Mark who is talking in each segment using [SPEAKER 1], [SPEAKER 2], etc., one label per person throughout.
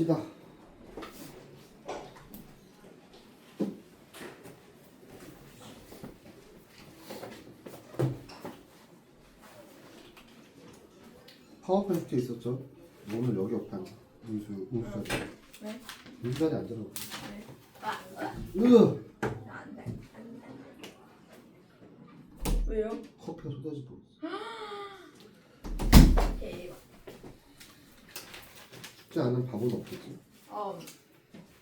[SPEAKER 1] 봅시다. 파워포인트 있었죠? 오늘 여기 없다. 우수 우수 자리.
[SPEAKER 2] 네.
[SPEAKER 1] 우수 자리 앉아라.
[SPEAKER 2] 네. 아, 아,
[SPEAKER 1] 으
[SPEAKER 2] 안 돼. 안 돼. 왜요?
[SPEAKER 1] 커피가 뻔.
[SPEAKER 2] 대박.
[SPEAKER 1] 쉽지 않은 바보는 없겠지.
[SPEAKER 2] 어.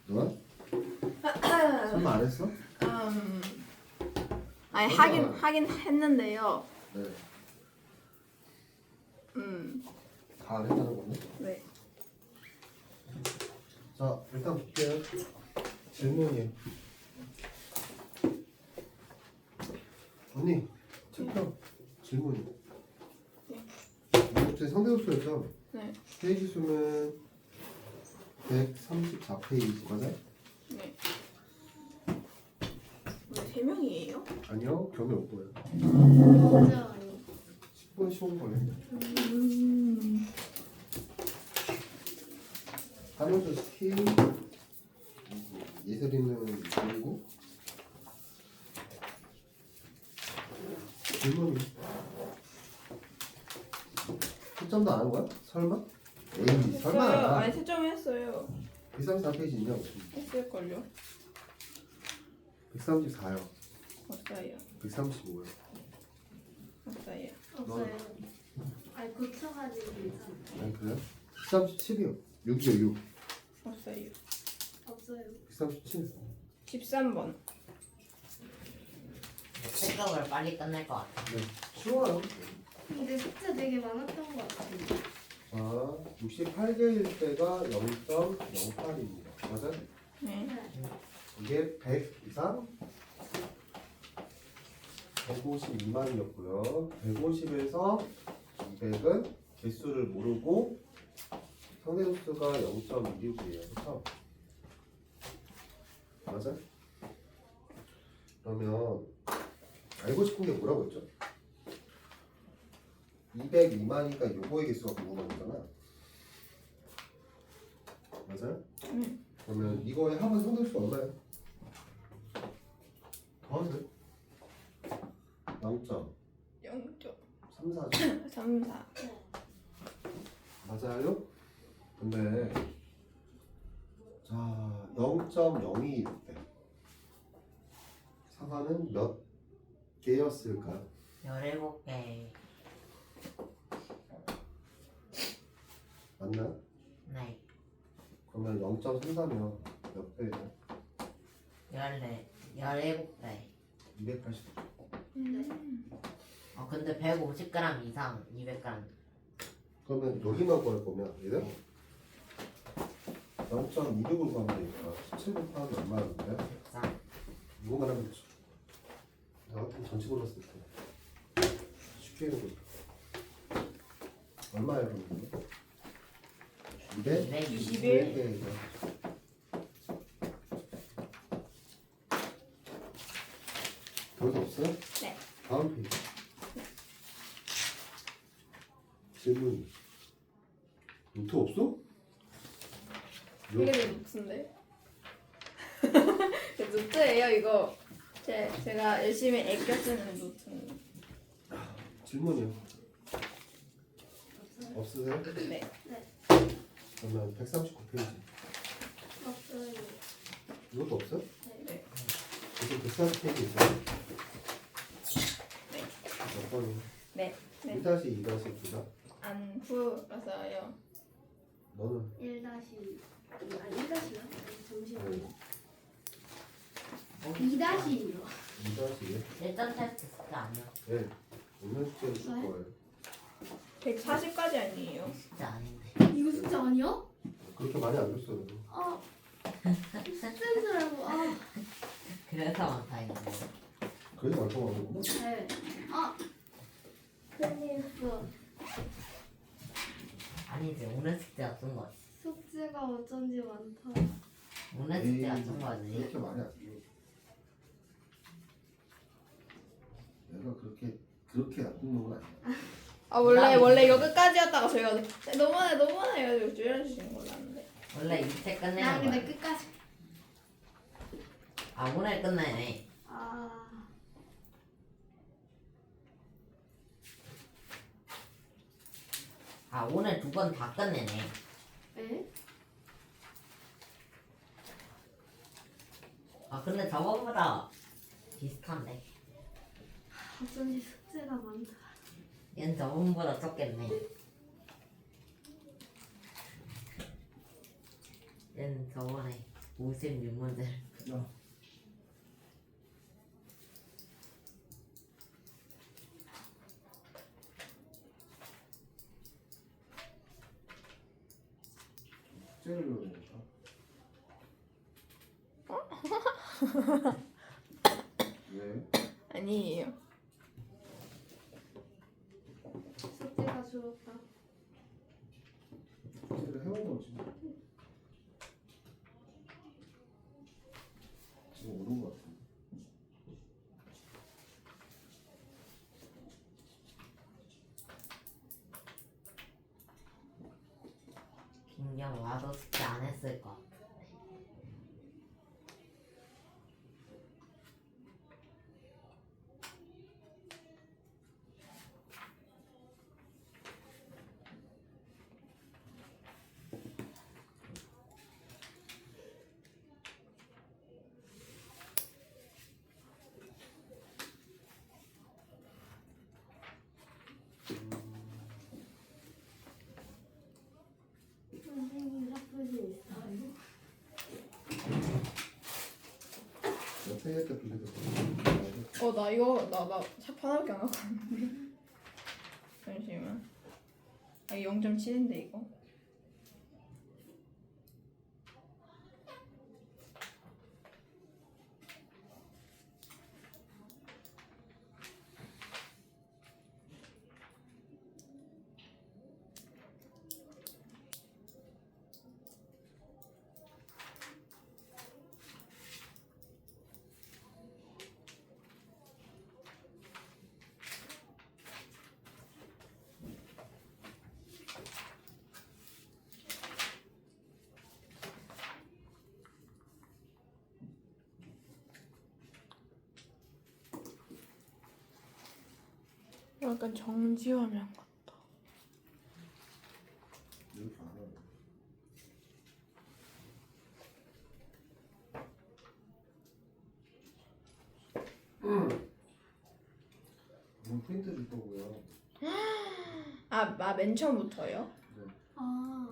[SPEAKER 1] 너야? 설마 안 했어?
[SPEAKER 2] 음. 아니 하긴 하긴 했는데요.
[SPEAKER 1] 네.
[SPEAKER 2] 음.
[SPEAKER 1] 다 안 했다는 거네.
[SPEAKER 2] 네.
[SPEAKER 1] 자, 일단 볼게요. 질문이에요. 언니, 책평 질문이.
[SPEAKER 2] 네.
[SPEAKER 1] 제 상대수였죠?
[SPEAKER 2] 네.
[SPEAKER 1] 페이지 수는 134페이지 맞아요?
[SPEAKER 2] 네. 왜세 명이에요?
[SPEAKER 1] 아니요, 겸이 없고요.
[SPEAKER 3] 맞아 아니
[SPEAKER 1] 10분 15분 걸렸네.
[SPEAKER 2] 음.
[SPEAKER 1] 한원수 스키, 예슬이는 그리고 질문이. 초점도 안 한 거야? 설마? 에이,
[SPEAKER 2] 했어요.
[SPEAKER 1] 설마.
[SPEAKER 2] 아니 채점했어요.
[SPEAKER 1] 134페이지 있냐?
[SPEAKER 2] 했을 걸요.
[SPEAKER 1] 134요.
[SPEAKER 2] 없어요.
[SPEAKER 1] 135요.
[SPEAKER 2] 없어요.
[SPEAKER 3] 없어요 아니 고쳐가지고 괜찮아
[SPEAKER 1] 아니 그래요? 137이요. 6이요 6.
[SPEAKER 2] 없어요.
[SPEAKER 3] 없어요
[SPEAKER 1] 137.
[SPEAKER 2] 13번.
[SPEAKER 4] 생각을 빨리 끝낼 것 같아.
[SPEAKER 1] 네. 쉬워요.
[SPEAKER 3] 근데 숙제 되게 많았던 것 같아요
[SPEAKER 1] 자, 68개일 때가 0.08입니다. 맞아요?
[SPEAKER 2] 네.
[SPEAKER 3] 네
[SPEAKER 1] 이게 100 이상 152만이었고요. 150에서 200은 개수를 모르고 상대수가 0.16이에요. 그렇죠? 맞아? 그러면 알고 싶은 게 뭐라고 했죠? 202만이니까 요거의 개수가 궁금한 거잖아. 맞아요?
[SPEAKER 2] 네.
[SPEAKER 1] 그러면 이거의 합은 상대수가 얼마예요? 더하세요. 0.34죠.
[SPEAKER 2] 0.34. 34.
[SPEAKER 1] 맞아요? 근데 자 0.02일 때 사과는 몇 개였을까요?
[SPEAKER 4] 17개.
[SPEAKER 1] 맞나요?
[SPEAKER 4] 네.
[SPEAKER 1] 그러면 0.34면 몇 배예요?
[SPEAKER 4] 14. 17배.
[SPEAKER 1] 280.
[SPEAKER 2] 음.
[SPEAKER 4] 어, 근데 150g 이상 200g.
[SPEAKER 1] 그러면 여기만 구할 거면 얘들 0.26을 구하면 되니까 17 곱하기 얼마였는데?
[SPEAKER 4] 104.
[SPEAKER 1] 이거만 하면 되죠. 나 같은 전체 골랐을 때 쉽게 해보자. 얼마예요 그러면? 200?
[SPEAKER 4] 220.
[SPEAKER 2] 21.
[SPEAKER 1] 별거 없어요?
[SPEAKER 2] 네.
[SPEAKER 1] 다음 페이지. 질문. 노트 없어?
[SPEAKER 2] 이게 내 노트인데. 제 노트예요 이거. 제 제가 열심히 애껴 쓰는 노트입니다.
[SPEAKER 1] 질문이요. 없으세요?
[SPEAKER 2] 네.
[SPEAKER 1] 그러면 139페이지.
[SPEAKER 3] 없어요
[SPEAKER 1] 이것도 없어요?
[SPEAKER 2] 네.
[SPEAKER 1] 지금 140페이지 있어요?
[SPEAKER 2] 네.
[SPEAKER 1] 몇 번이요?
[SPEAKER 2] 네. 네.
[SPEAKER 1] 1다시 2다시 2다?
[SPEAKER 2] 안 풀어서요.
[SPEAKER 1] 너는?
[SPEAKER 3] 1 다시 아니 1 다시요? 잠시만요
[SPEAKER 1] 네.
[SPEAKER 3] 2 다시요
[SPEAKER 1] 2다시
[SPEAKER 4] 1점 테스트 숙제 아니야.
[SPEAKER 1] 네. 오늘 숙제를 줄
[SPEAKER 3] 네.
[SPEAKER 1] 거예요.
[SPEAKER 2] 140까지 아니에요.
[SPEAKER 4] 숙제 아닌데.
[SPEAKER 3] 이거 숙제 아니야?
[SPEAKER 1] 그렇게 많이 안 줬어요.
[SPEAKER 3] 아 숙제인 줄 알고 아
[SPEAKER 4] 그래서 많다 했는데.
[SPEAKER 1] 그래서 완성하는 거구나.
[SPEAKER 3] 네. 아 났어
[SPEAKER 4] 아니지. 오늘 숙제가 준 거지.
[SPEAKER 3] 숙제가 어쩐지 많다
[SPEAKER 4] 오늘 숙제가 준 거지.
[SPEAKER 1] 그렇게 많이 안 줘. 내가 그렇게 그렇게 나쁜 놈은 아니야.
[SPEAKER 2] 아 원래 원래 이거 끝까지였다가 저희가 너무하네 너무하네 해가지고 줄여주시는 걸로 아는데.
[SPEAKER 4] 원래
[SPEAKER 3] 이책나
[SPEAKER 4] 끝내는
[SPEAKER 3] 근데
[SPEAKER 4] 거야.
[SPEAKER 3] 끝까지.
[SPEAKER 4] 아 오늘 끝내네.
[SPEAKER 3] 아.
[SPEAKER 4] 아 오늘 두 번 다 끝내네.
[SPEAKER 3] 에?
[SPEAKER 4] 아 근데 저번보다 비슷한데.
[SPEAKER 3] 어쩐지 숙제가 많다.
[SPEAKER 4] 얘는 저번보다 적겠네. 얘는 저번에 56문제를
[SPEAKER 1] 야. 숙제를 넣으니까. 왜?
[SPEAKER 2] 아니에요.
[SPEAKER 3] 숙제가 줄었다.
[SPEAKER 1] 지금 오른 거 같은데.
[SPEAKER 4] 빈경 와도 숙제 안 했을 것같
[SPEAKER 1] 옆에 했다 빌려도
[SPEAKER 2] 어나 이거 나나 하나밖에 안 갖고. 잠시만. 아 0.7인데 이거. 약간 정지화면 같다.
[SPEAKER 1] 하네. 음, 프린트 줄 거고요.
[SPEAKER 2] 아맨 처음부터요?
[SPEAKER 1] 네.
[SPEAKER 3] 아.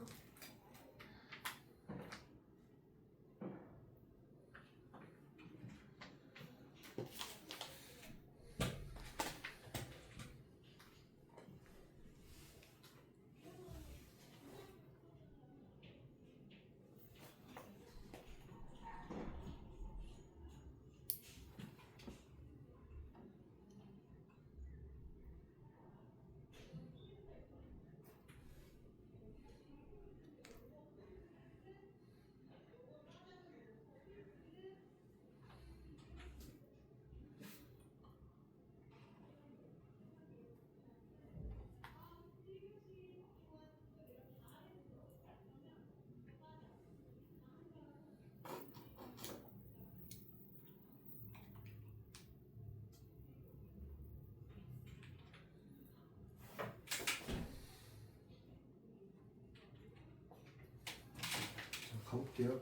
[SPEAKER 1] 자, 가 볼게요.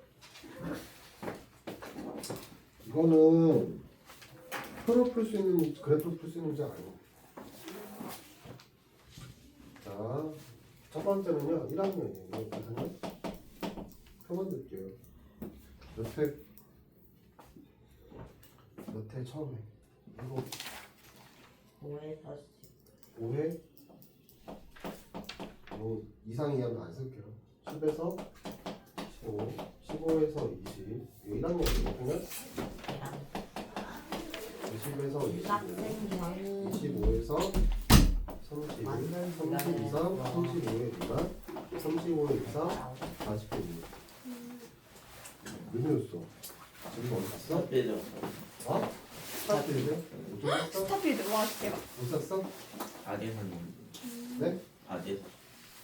[SPEAKER 1] 이거는 표로 풀 수 있는 문제, 그래프로 풀수 있는 문제 아니에요. 자, 첫 번째는요, 1학년이에요. 그래서 표 만 들게요. 몇 회, 몇회 처음에. 이거
[SPEAKER 4] 5에 40.
[SPEAKER 1] 5회 뭐 이상 이하는 안 쓸게요. 10에서 15, 15에서 20. 이거 1학년이거든요. 20에서 25,
[SPEAKER 4] 빡센
[SPEAKER 1] 25에서 30,
[SPEAKER 4] 완전
[SPEAKER 1] 30 이상, 35에 미만, 35에 이상, 40회 미만. 몇 년이었어? 지금 어디 갔어?
[SPEAKER 5] 빼죠.
[SPEAKER 1] 어? 못 샀어?
[SPEAKER 2] 스타필드 와 대박.
[SPEAKER 1] 못 샀어?
[SPEAKER 5] 아재선
[SPEAKER 1] 네?
[SPEAKER 5] 아재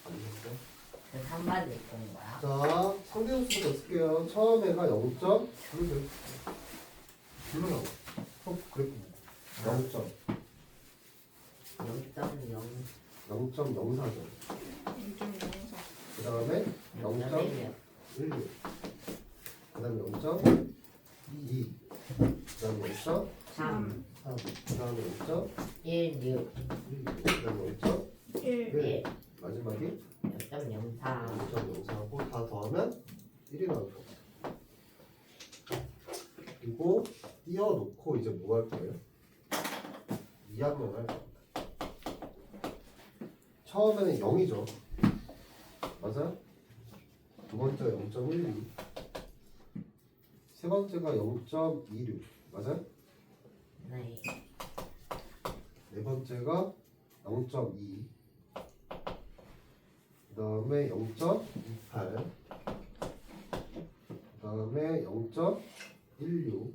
[SPEAKER 1] 안 샀어?
[SPEAKER 4] 그 3반대 입고 온 거야?
[SPEAKER 1] 자, 상대수부터 쓸게요. 처음에가 0. 불러줘요. 불러라고. 어, 그랬고. 0점.
[SPEAKER 4] 0.0
[SPEAKER 1] 0.04점.
[SPEAKER 2] 0.04
[SPEAKER 1] 그 다음에
[SPEAKER 4] 0.1이요
[SPEAKER 1] 0.16. 그 다음에 0.2. 그 다음에 0.3.
[SPEAKER 4] 3
[SPEAKER 1] 그 다음에 0.16.
[SPEAKER 4] 1 6
[SPEAKER 1] 그 다음에 0.1.
[SPEAKER 2] 1
[SPEAKER 4] 1
[SPEAKER 1] 마지막이
[SPEAKER 4] 0.04
[SPEAKER 1] 0.04하고 다 더하면 1이 나올 거예요. 그리고 띄워놓고 이제 뭐 할 거예요? 2학년 할 겁니다. 처음에는 0이죠. 맞아요? 두 번째가 0.12. 세 번째가 0.26. 맞아요?
[SPEAKER 4] 네
[SPEAKER 1] 네 번째가 0.2. 그 다음에 0.28. 그 다음에 0.16. 그리고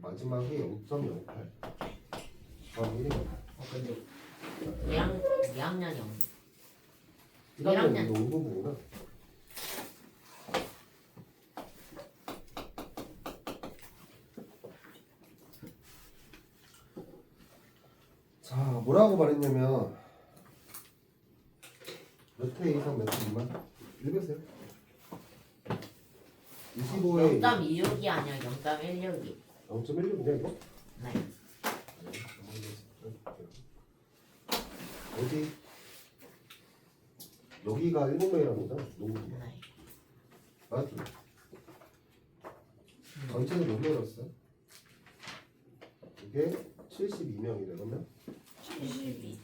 [SPEAKER 1] 마지막에 0.08. 다음 1이
[SPEAKER 4] 어, 근데 2학, 2학년이 없네
[SPEAKER 1] 1학년
[SPEAKER 4] 일학년.
[SPEAKER 1] 농구부구나. 자, 뭐라고 말했냐면 몇 회 이상 몇회 미만? 읽으세요. 25회
[SPEAKER 4] 0.26이 아니라 0.16이
[SPEAKER 1] 0.16이냐 이거?
[SPEAKER 4] 네
[SPEAKER 1] 어디? 여기가 일본명이랍니다. 농구.
[SPEAKER 4] 네.
[SPEAKER 1] 맞죠? 전체는 몇 명이었어요? 이게 72명이래 그러면
[SPEAKER 4] 72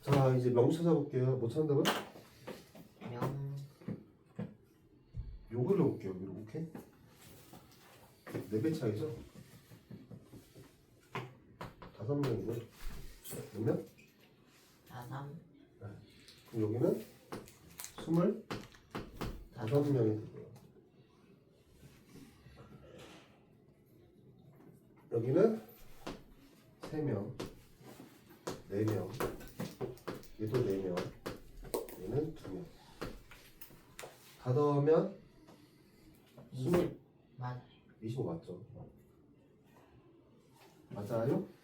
[SPEAKER 1] 자 이제 명 찾아볼게요 못 찾는다고요?
[SPEAKER 4] 명
[SPEAKER 1] 요걸 넣을게요 이렇게 4배 차이죠? 다섯 명이네 몇 명?
[SPEAKER 4] 4
[SPEAKER 1] 그럼 여기는 20 다섯 명이 되고요. 여기는 3명 4명 얘도 4명 얘는 2명. 다 더하면
[SPEAKER 4] 20 맞아요.
[SPEAKER 1] 25 맞죠? 맞아요?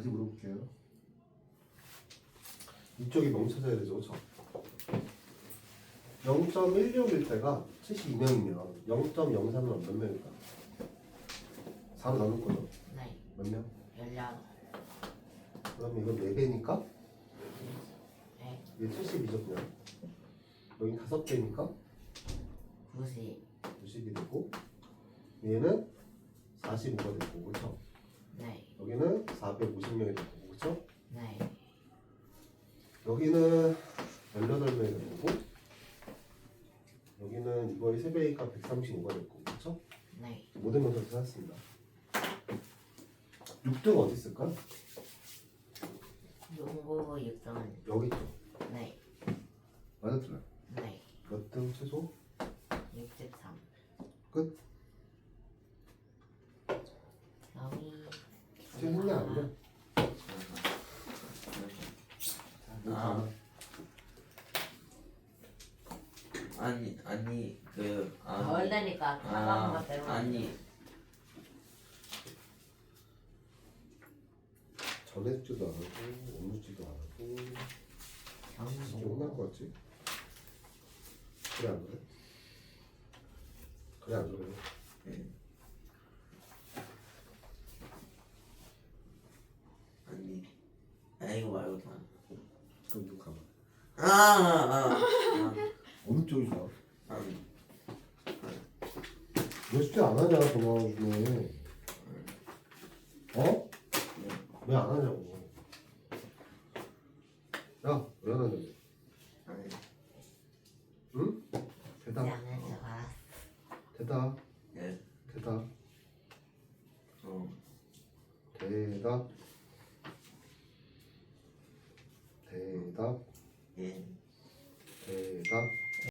[SPEAKER 1] 다시 물어볼게요. 이쪽이 명 찾아야 되죠, 그렇죠? 0.16일 때가 72명이면 0.03은 몇 명일까? 4로 나눌 거죠?
[SPEAKER 4] 네
[SPEAKER 1] 몇 명?
[SPEAKER 4] 18
[SPEAKER 1] 그럼 이건 4배니까
[SPEAKER 4] 네
[SPEAKER 1] 이게 72죠, 그냥. 여기 5배니까
[SPEAKER 4] 90
[SPEAKER 1] 90이 되고 얘는 45가 되고, 그렇죠?
[SPEAKER 4] 네
[SPEAKER 1] 여기는 450명이 되고, 그렇죠?
[SPEAKER 4] 네
[SPEAKER 1] 여기는 18명이 되고 여기는 이거의 3배니까 135가 됐고 그렇죠?
[SPEAKER 4] 네
[SPEAKER 1] 모든 명사 찾았습니다 6등 어디 있을까?
[SPEAKER 4] 농구 6등은
[SPEAKER 1] 여기 있죠
[SPEAKER 4] 네
[SPEAKER 1] 맞아 틀려
[SPEAKER 4] 네
[SPEAKER 1] 몇 등 최소?
[SPEAKER 4] 63
[SPEAKER 1] 끝?
[SPEAKER 4] 여기
[SPEAKER 1] 틀린 안 돼?
[SPEAKER 5] 아. 아니 아니 그
[SPEAKER 4] 덜
[SPEAKER 5] 아니
[SPEAKER 4] 되니까 사과한
[SPEAKER 5] 아
[SPEAKER 4] 것 때문에
[SPEAKER 5] 아니
[SPEAKER 1] 오늘 숙제도 안 하고 진짜
[SPEAKER 4] 경고
[SPEAKER 1] 혼날 것 같지? 그래 안 그래? 그래 안 그래?
[SPEAKER 5] 아니 아 이거 말고 다
[SPEAKER 1] 그럼 눈 감아
[SPEAKER 5] 아아아
[SPEAKER 1] 어느 쪽이 좋아?
[SPEAKER 5] 아니
[SPEAKER 1] 왜 숙제 안 하냐 전화 중에 어? 왜 안 하냐고. 야 왜 안 하냐고